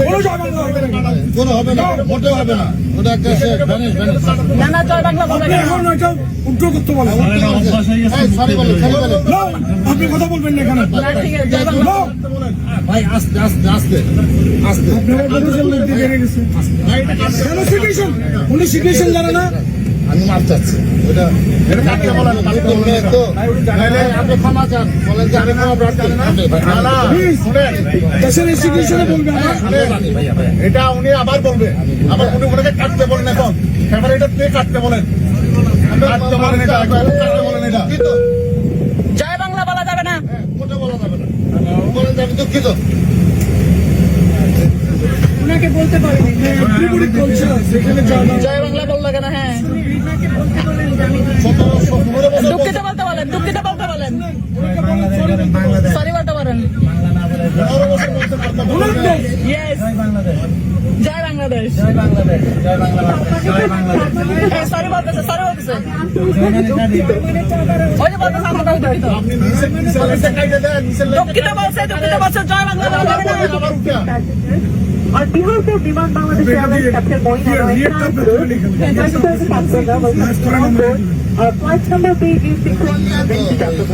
কোনো হবে না। কোনো হবে না। মোটেও হবে না। ওটা একটা ভ্যানিশ ভ্যানিশ না না জয় বাংলা বলে আপনি এখন এটা উদ্যোগ করতে বলেন। সরি বলে সরি বলে আপনি কথা বলবেন না এখানে। ভাই আস্তে আস্তে আস্তে। আস্তে। আপনারা বলেছেন উনি সিচুয়েশন জানে না। চাচ্ছি। ওটা তো মেয়ে তো নাহলে আপনি ক্ষমা চান। বলেন যে আমি ক্ষমা প্রার্থী আপনি ভাই, না। না প্লিজ দেশের ইনস্টিটিউশনে বলবে আমার এটা উনি আবার বলবে। আবার উনি ওনাকে কাটতে বলেন এখন। এবার এটা কে কাটতে বলেন? কাটতে বলেন এটা কাটতে বলেন এটা। জয় বাংলা বলা যাবে না। মোটে বলা যাবে না। বলেন যে আমি দুঃখিত। ওনাকে বলতে পারিনি। কালচার জয় বাংলা জয় বাংলা বলল কেন হ্যাঁ সতেরো পনেরো বছর দুঃখিত বলতে বলেন, দুঃখিত বলতে বলেন। সরি বলতে পারেন পারতাম ওনার তো ইয়েস জয় বাংলাদেশ। সরি বলতেছে সরি বলতেছে। ওই যে বলতেছে, আমরা দুঃখিত। দুঃখিত বলছে দুঃখিত বলছে, জয় বাংলা বলা যাবে না আবার উঠা On behalf of Viman Bangladesh Airlines, Captain Moin Here, Airlines, here, Captain Moin Airlines. Congratulations, Captain Level on board. Our flight number BG61 heading to Jakarta.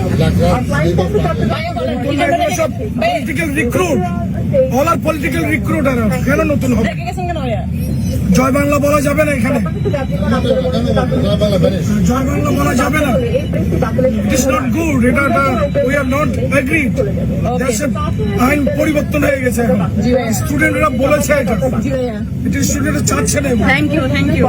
Our flight time to Jakarta. ভাইয়া বলেন কি ওনারা এগুলো সব political recruit all আর political recruit আর কেন নতুন হবে জয় বাংলা বলা যাবে না এখানে। জয় বাংলা বাংলা যাবে না। ইট ইস নট গুড এটা উই আর নট এগ্রি দেশের আইন পরিবর্তন হয়ে গেছে স্টুডেন্টরা বলেছে এটা। স্টুডেন্টরা চাচ্ছে না থ্যাংক ইউ থ্যাংক ইউ